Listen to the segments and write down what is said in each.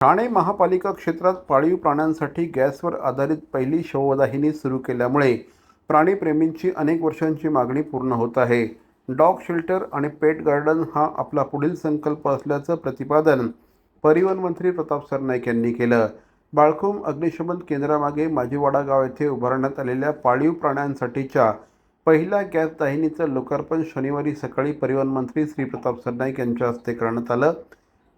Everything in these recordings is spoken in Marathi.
ठाणे महापालिका क्षेत्रात पाळीव प्राण्यांसाठी गॅसवर आधारित पहिली शववाहिनी सुरू केल्यामुळे प्राणीप्रेमींची अनेक वर्षांची मागणी पूर्ण होत आहे. डॉग शेल्टर आणि पेट गार्डन हा आपला पुढील संकल्प असल्याचं प्रतिपादन परिवहन मंत्री प्रताप सरनाईक यांनी केलं. बाळकुम अग्निशमन केंद्रामागे माजीवाडा गाव येथे उभारण्यात आलेल्या पाळीव प्राण्यांसाठीच्या पहिल्या गॅस दाहिनीचं लोकार्पण शनिवारी सकाळी परिवहन मंत्री श्री प्रताप सरनाईक यांच्या हस्ते करण्यात आलं.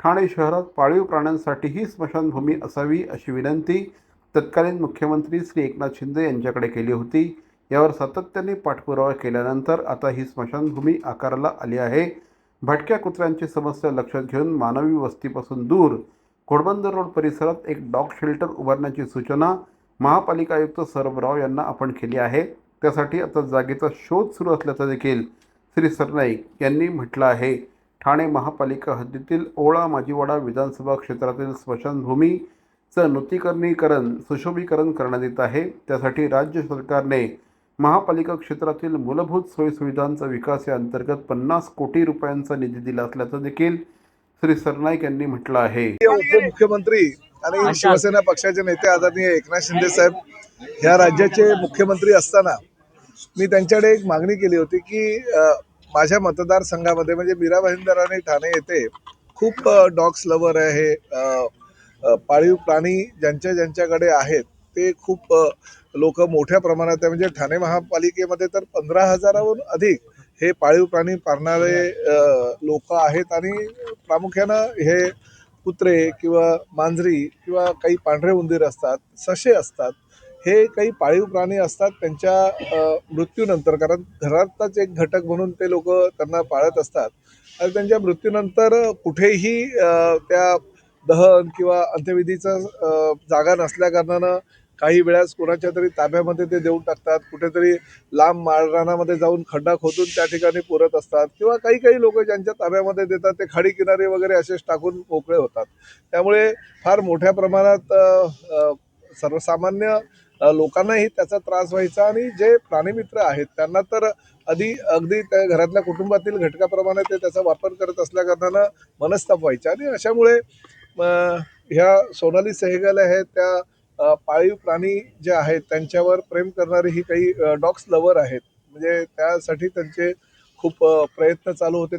ठाणे शहरात पाळीव प्राण्यांसाठीही स्मशानभूमी असावी अशी विनंती तत्कालीन मुख्यमंत्री श्री एकनाथ शिंदे यांच्याकडे केली होती. यावर सातत्याने पाठपुरावा केल्यानंतर आता ही स्मशानभूमी आकाराला आली आहे. भटक्या कुत्र्यांची समस्या लक्षात घेऊन मानवी वस्तीपासून दूर घोडबंदर रोड परिसरात एक डॉग शेल्टर उभारण्याची सूचना महापालिका आयुक्त सौरभ राव यांना आपण केली आहे. त्यासाठी आता जागेचा शोध सुरू असल्याचं देखील श्री सरनाईक यांनी म्हटलं आहे. ठाणे महापालिका हद्दीतील ओळा माजीवाडा विधानसभा क्षेत्रातील स्मशानभूमीचं नूतनीकरणीकरण सुशोभीकरण करण्यात येत आहे. त्यासाठी राज्य सरकारने महापालिका क्षेत्रातील मूलभूत सोयीसुविधांचा विकास या अंतर्गत पन्नास कोटी रुपयांचा निधी दिला असल्याचं देखील श्री सरनाईक यांनी म्हटलं आहे. उपमुख्यमंत्री आणि शिवसेना पक्षाचे नेते आदरणीय एकनाथ शिंदे साहेब ह्या राज्याचे मुख्यमंत्री असताना मी त्यांच्याकडे एक मागणी केली होती की माझ्या मतदारसंघामध्ये म्हणजे मीरा भाईंदर आणि ठाणे येथे खूप डॉग्स लवर आहे. पाळीव प्राणी ज्यांच्या ज्यांच्याकडे आहेत ते खूप लोक मोठ्या प्रमाणात आहे. म्हणजे ठाणे महापालिकेमध्ये तर पंधरा हजाराहून अधिक हे पाळीव प्राणी पाळणारे लोक आहेत आणि प्रामुख्यानं हे कुत्रे किंवा मांजरी किंवा काही पांढरे उंदीर असतात ससे असतात. हे काही पाळीव प्राणी असतात त्यांच्या मृत्यूनंतर. कारण घरातच एक घटक म्हणून ते लोक त्यांना पाळत असतात. आणि त्यांच्या मृत्यूनंतर कुठेही त्या दहन किंवा अंत्यविधीचा जागा नसल्याकारणानं काही वेळास कोणाच्या तरी ताब्यामध्ये ते देऊन टाकतात. कुठेतरी लांब माळरानामध्ये जाऊन खड्डा खोदून त्या ठिकाणी पुरत असतात. किंवा काही काही लोक ज्यांच्या ताब्यामध्ये देतात ते खाडी किनारे वगैरे असेच टाकून मोकळे होतात. त्यामुळे फार मोठ्या प्रमाणात सर्वसामान्य लोकांनाही त्याचा त्रास व्हायचा आणि जे प्राणीमित्र आहेत त्यांना तर आधी अगदी त्या घरातल्या कुटुंबातील घटकाप्रमाणे ते त्याचा वापर करत असल्याकारणानं मनस्ताप व्हायचा. आणि अशामुळे ह्या सोनाली सेहगल आहेत त्या पाळीव प्राणी जे आहेत त्यांच्यावर प्रेम करणारे ही काही डॉग्स लवर आहेत. म्हणजे त्यासाठी त्यांचे खूप प्रयत्न चालू होते.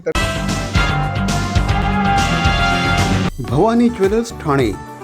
भवानी ज्वेलर्स ठाणे.